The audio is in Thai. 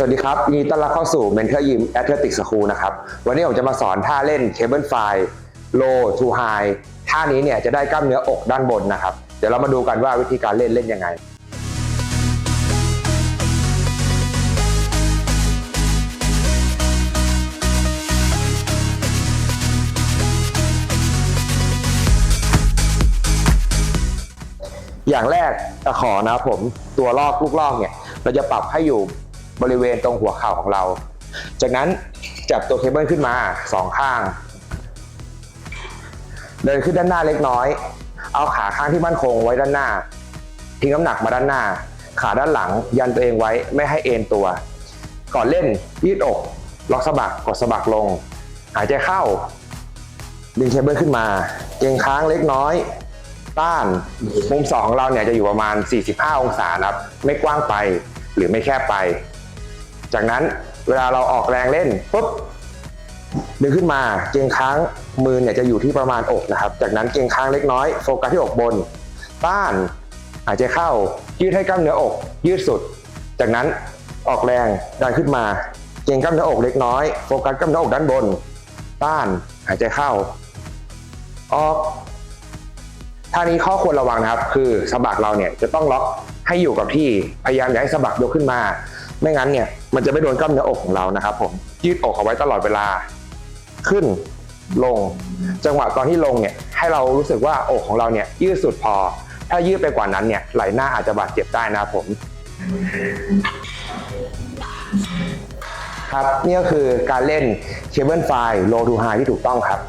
สวัสดีครับยินดีต้อนรับเข้าสู่ Mentor Gym Athletic School นะครับ วันนี้ผมจะมาสอนท่าเล่น Cable Fly Low to High ท่านี้เนี่ยจะได้กล้ามเนื้ออกด้านบนนะครับ เดี๋ยวเรามาดูกันว่าวิธีการเล่นเล่นยังไง อย่างแรกตะขอนะครับผมตัวลอกลูกลอกเนี่ย เราจะปรับให้อยู่ บริเวณตรงหัวเข่าของเรา จากนั้นจับตัวเคเบิลขึ้นมาสองข้าง เดินขึ้นด้านหน้าเล็กน้อย เอาขาข้างที่มั่นคงไว้ด้านหน้า ทิ้งน้ำหนักมาด้านหน้า ขาด้านหลังยันตัวเองไว้ไม่ให้เอ็นตัว ก่อนเล่นยืดอก ล็อกสะบักกดสะบักลง หายใจเข้า ดึงเคเบิลขึ้นมา เกงค้างเล็กน้อยต้านมุมสองของเราเนี่ยจะอยู่ประมาณ 45 องศานะครับ ไม่กว้างไปหรือไม่แคบไป จากนั้นเวลาเราออกแรงเล่นปุ๊บดึงขึ้นมาเกรงค้างมือเนี่ยจะอยู่ที่ประมาณอกนะครับ จากนั้นเกรงค้างเล็กน้อยโฟกัสที่อกบน ต้านหายใจเข้ายืดให้กล้ามเนื้ออก ยืดสุด จากนั้นออกแรงดันขึ้นมา เกรงกล้ามเนื้ออกเล็กน้อยโฟกัสกล้ามเนื้ออกด้านบน ต้านหายใจเข้า ออกท่านี้ข้อควรระวังนะครับ คือสะบักเราเนี่ยจะต้องล็อกให้อยู่กับที่พยายามอย่าให้สะบักยกขึ้นมา ไม่งั้นเนี่ยมันจะไม่โดนกล้ามเนื้ออกของเรานะครับผมยืดอกเอาไว้ตลอดเวลา ขึ้นลง จังหวะตอนที่ลงเนี่ยให้เรารู้สึกว่าอกของเราเนี่ยยืดสุดพอ ถ้ายืดไปกว่านั้นเนี่ยไหล่หน้าอาจจะบาดเจ็บได้นะครับผมครับนี่ก็คือการเล่นเคเบิลไฟ low to high ที่ถูกต้องครับ